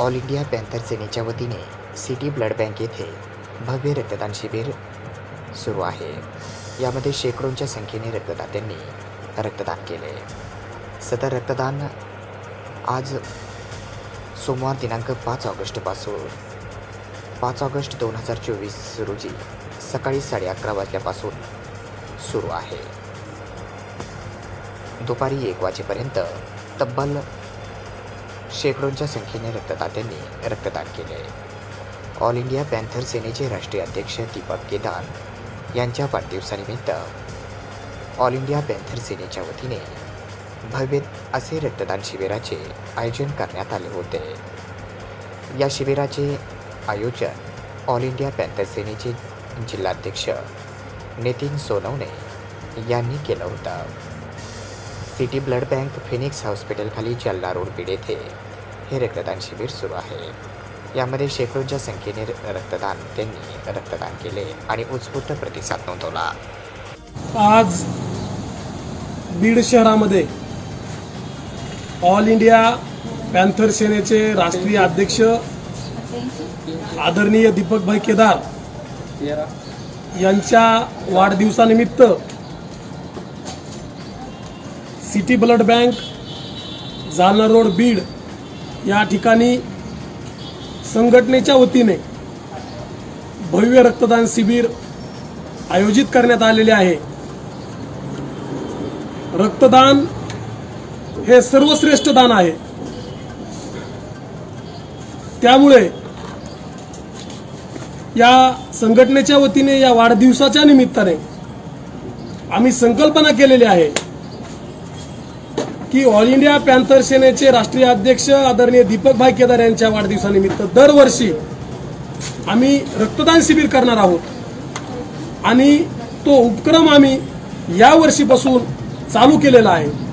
All India panther सेनेच्या वतीने city blood bank येथे भव्य रक्तदान शिबिर सुरू आहे. यामध्ये शेकडोंच्या संख्येने रक्तदात्यांनी रक्तदान केले. सदर रक्तदान आज सोमवार दिनांक पाच ऑगस्टपासून पाच ऑगस्ट दोन हजार चोवीस रोजी सकाळी साडे अकरा वाजल्यापासून सुरू आहे. दुपारी एक वाजेपर्यंत तब्बल शेकडोंच्या संख्येने रक्तदात्यांनी रक्तदान केले ऑल इंडिया पॅन्थर सेनेचे राष्ट्रीय अध्यक्ष दीपक केदार यांच्या वाढदिवसानिमित्त ऑल इंडिया पॅन्थर सेनेच्या वतीने भव्य असे रक्तदान शिबिराचे आयोजन करण्यात आले होते. या शिबिराचे आयोजन ऑल इंडिया पॅन्थर सेनेचे जिल्हाध्यक्ष नितीन सोनवणे यांनी केलं होतं. सिटी ब्लड बँक फिनिक्स हॉस्पिटलखाली जालना रोड बीड येथे. हे रक्तदान शिबिर सुरू आहे. यामध्ये शेकडोच्या संख्येने रक्तदान त्यांनी रक्तदान केले आणि उत्स्फूर्त प्रतिसाद नोंदवला. आज बीड शहरामध्ये ऑल इंडिया पॅन्थर सेनेचे राष्ट्रीय अध्यक्ष आदरणीय दीपकभाई केदार यांच्या वाढदिवसानिमित्त city blood bank Jalna road Beed या ठिकाणी संघटनेच्या वतीने भव्य रक्तदान शिबिर आयोजित करण्यात आलेले आहे. रक्तदान हे सर्वश्रेष्ठ दान आहे. त्यामुळे या संघटनेच्या वतीने या वाढदिवसाच्या निमित्ताने आम्ही संकल्पना केलेली आहे की ऑल इंडिया पॅन्थर सेनेचे राष्ट्रीय अध्यक्ष आदरणीय दीपक भाई केदार यांच्या वाढदिवसानिमित्त दरवर्षी आम्ही रक्तदान शिबिर करणार आहोत. आणि तो उपक्रम आम्ही या वर्षीपासून चालू केलेला आहे.